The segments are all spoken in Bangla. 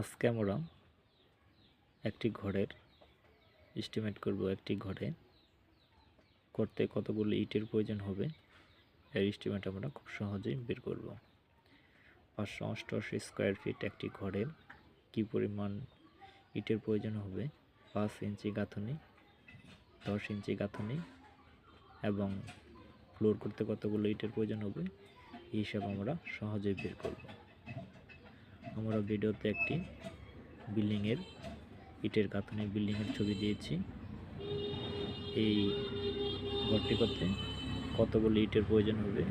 আজকে আমরা একটি ঘরের এস্টিমেট করব একটি ঘরে, করতে কতগুলো ইটের প্রয়োজন হবে, এর এস্টিমেট আমরা খুব সহজেই বের করব। পাঁচশো অষ্টআশি স্কোয়ার ফিট একটি ঘরের কি পরিমাণ ইটের প্রয়োজন হবে, পাঁচ ইঞ্চি গাঁথনি, দশ ইঞ্চি গাঁথনি এবং ফ্লোর করতে কতগুলো ইটের প্রয়োজন হবে, এই হিসাব আমরা সহজেই বের করব। আমরা ভিডিওতে একটি বিল্ডিংয়ের ইটের গাঁথনি বিল্ডিংয়ের ছবি দিয়েছি। এই ঘরটি করতে কতগুলো ইটের প্রয়োজন হবে,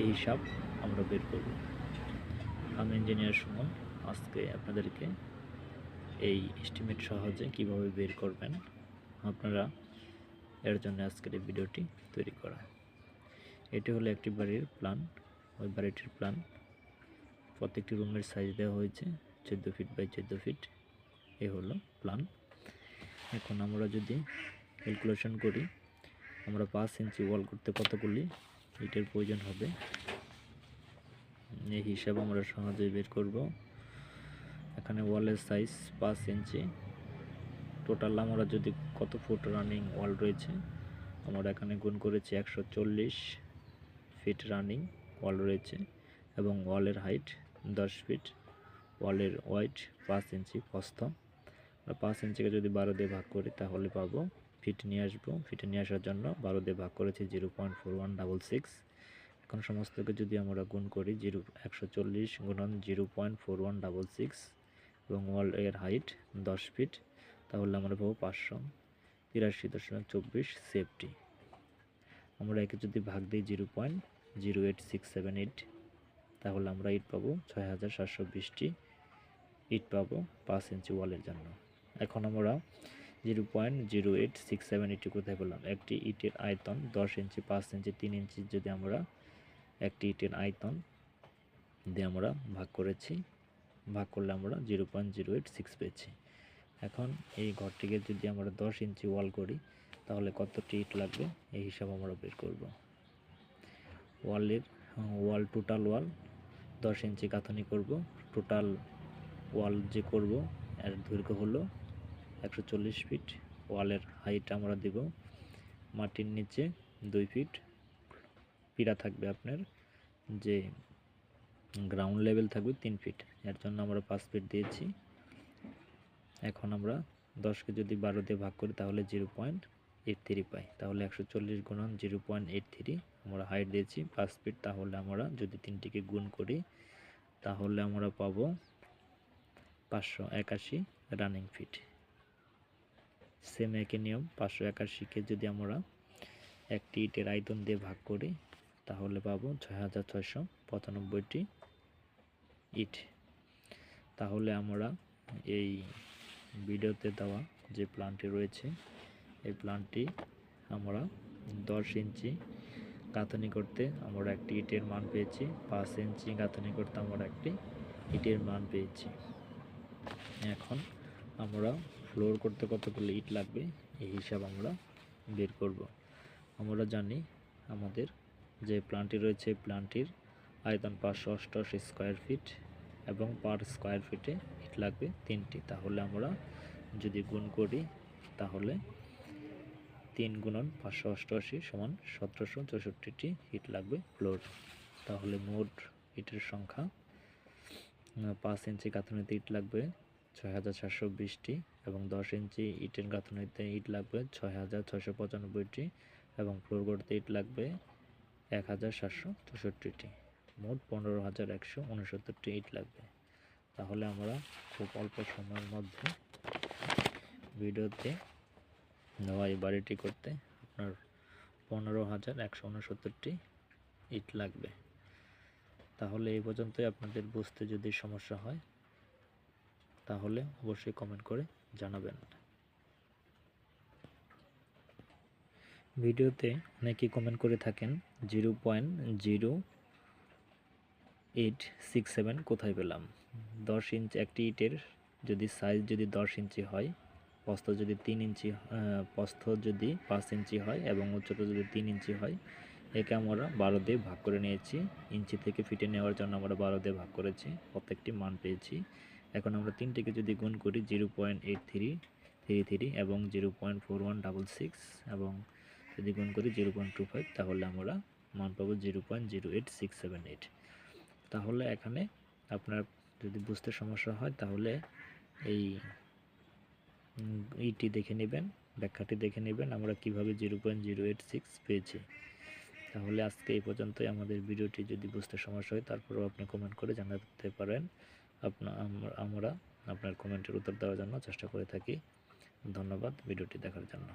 এই হিসাব আমরা বের করব। আমি ইঞ্জিনিয়ার সুমন, আজকে আপনাদেরকে এই এস্টিমেট সহজে কীভাবে বের করবেন, আপনারা এর জন্য আজকের এই ভিডিওটি তৈরি করা। এটি হলো একটি বাড়ির প্ল্যান ওই বাড়িটির প্ল্যান প্রত্যেকটি রুমের সাইজ দেওয়া হয়েছে, চোদ্দ ফিট বাই চোদ্দ ফিট এ হলো প্ল্যান এখন আমরা যদি ক্যালকুলেশন করি, আমরা পাঁচ ইঞ্চি ওয়াল করতে কতগুলি ইটের প্রয়োজন হবে। এই হিসাব আমরা সহজেই বের করব। এখানে ওয়ালের সাইজ পাঁচ ইঞ্চি টোটাল আমরা যদি কত ফুট রানিং ওয়াল রয়েছে, আমরা এখানে গুণ করেছি একশো চল্লিশ ফিট রানিং ওয়াল রয়েছে এবং ওয়ালের হাইট দশ ফিট, ওয়ালের ওয়াইট, পাঁচ ইঞ্চি প্রস্থ। পাঁচ ইঞ্চিকে যদি বারো দিয়ে ভাগ করি তাহলে পাবো ফিট নিয়ে আসব। ফিটে নিয়ে আসার জন্য বারো দিয়ে ভাগ করেছি zero point four one double six. এখন সমস্তকে যদি আমরা গুণ করি জিরো, একশো চল্লিশ গুণন zero point four one double six এবং ওয়াল এর হাইট দশ ফিট, তাহলে আমরা পাবো পাঁচশো তিরাশি দশমিক চব্বিশ সেফটি। আমরা একে যদি ভাগ দিই zero point zero eight six seven eight তাহলে আমরা ইট পাবো ছয় হাজার সাতশো বিশটি ইট পাবো পাঁচ ইঞ্চি ওয়ালের জন্য। এখন আমরা zero point zero eight six seven eighty কোথায় পেলাম? একটি ইটের আয়তন দশ ইঞ্চি, পাঁচ ইঞ্চি, তিন ইঞ্চি যদি আমরা একটি ইটের আয়তন দিয়ে আমরা ভাগ করেছি, ভাগ করলে আমরা zero point zero eight six পেয়েছি। এখন এই ঘরটিকে যদি আমরা দশ ইঞ্চি ওয়াল করি, তাহলে কতটি ইট লাগবে? এই হিসাব আমরা বের করব। ওয়ালের, ওয়াল টোটাল ওয়াল দশ ইঞ্চি গাঁথনি করব টোটাল ওয়াল যে করব, এর দৈর্ঘ্য হলো একশো চল্লিশ ফিট ওয়ালের হাইট আমরা দেব মাটির নিচে দুই ফিট পিরা থাকবে আপনার যে গ্রাউন্ড লেভেল থাকবে তিন ফিট এর জন্য আমরা পাঁচ ফিট দিয়েছি। এখন আমরা দশকে যদি বারো দিয়ে ভাগ করি তাহলে জিরো পয়েন্ট এইট থ্রি পাই। তাহলে একশো চল্লিশ গুণন জিরো পয়েন্ট এইট থ্রি আমরা হাইট দিয়েছি। পাঁচ ফিট তাহলে আমরা যদি তিনটিকে গুণ করি, তাহলে আমরা পাবো পাঁচশো একাশি রানিং ফিট সেম একই নিয়ম, পাঁচশো একাশিকে যদি আমরা একটি ইটের আয়তন দিয়ে ভাগ করি, তাহলে পাবো ছয় হাজার ছয়শো পঁচানব্বইটি ইট। তাহলে আমরা এই ভিডিওতে দেওয়া যে প্ল্যানটি রয়েছে এই প্ল্যানটি আমরা দশ ইঞ্চি গাঁথনি করতে আমরা একটি ইটের মান পেয়েছি। পাঁচ ইঞ্চি গাঁথনি করতে আমরা একটি ইটের মান পেয়েছি। এখন আমরা ফ্লোর করতে কতগুলো ইট লাগবে, এই হিসাব আমরা বের করব। আমরা জানি আমাদের যে প্ল্যানটি রয়েছে প্ল্যানটির আয়তন পাঁচশো অষ্টআশি স্কোয়ার ফিট এবং পার স্কোয়ার ফিটে ইট লাগবে তিনটি। তাহলে আমরা যদি গুণ করি, তাহলে তিন গুণন পাঁচশো অষ্টআশি সমান সতেরোশো চৌষট্টিটি ইট লাগবে ফ্লোর তাহলে মোট ইটের সংখ্যা পাঁচ ইঞ্চি গাঁথনিতে ইট লাগবে ছয় হাজার চারশো বিশটি এবং দশ ইঞ্চি ইটের গাঁথনিতে ইট লাগবে ছয় হাজার ছয়শো পঁচানব্বইটি এবং ফ্লোর করতে ইট লাগবে এক হাজার সাতশো চৌষট্টিটি। মোট পনেরো হাজার একশো উনসত্তরটি ইট লাগবে। তাহলে আমরা খুব অল্প সময়ের মধ্যে ভিডিওতে দেওয়া এই বাড়িটি করতে। আপনার পনেরো হাজার একশো উনসত্তরটি ইট লাগবে। তাহলে এই পর্যন্তই আপনাদের বুঝতে যদি সমস্যা হয়, তাহলে অবশ্যই কমেন্ট করে জানাবেন। ভিডিওতে অনেকেই কমেন্ট করে থাকেন, zero point zero eight six seven কোথায় পেলাম? দশ ইঞ্চ, একটি ইটের যদি সাইজ যদি দশ ইঞ্চি হয় প্রস্থ যদি তিন ইঞ্চি প্রস্থ যদি পাঁচ ইঞ্চি হয় এবং উচ্চতা যদি তিন ইঞ্চি হয়, একে আমরা বারো দিয়ে ভাগ করে নিয়েছি। ইঞ্চি থেকে ফিটে নেওয়ার জন্য আমরা বারো দিয়ে ভাগ করেছি, প্রত্যেকটি মান পেয়েছি। এখন আমরা তিনটিকে যদি গুণ করি, zero point eight three three three এবং zero point four one double six এবং যদি গুণ করি জিরো পয়েন্ট টু ফাইভ, তাহলে আমরা মান পাবো zero point zero eight six seven eight. তাহলে এখানে আপনার যদি বুঝতে সমস্যা হয়, তাহলে এই ইটি দেখে নেবেন, ব্যাখ্যাটি দেখে নেবেন, আমরা কীভাবে zero point zero eight six পেয়েছি। তাহলে আজকে এই পর্যন্তই, আমাদের ভিডিওটি যদি বুঝতে সমস্যা হয়, তারপরেও আপনি কমেন্ট করে জানাতে পারেন। আপনা আমরা আপনার কমেন্টের উত্তর দেওয়ার জন্য চেষ্টা করে থাকি। ধন্যবাদ ভিডিওটি দেখার জন্য।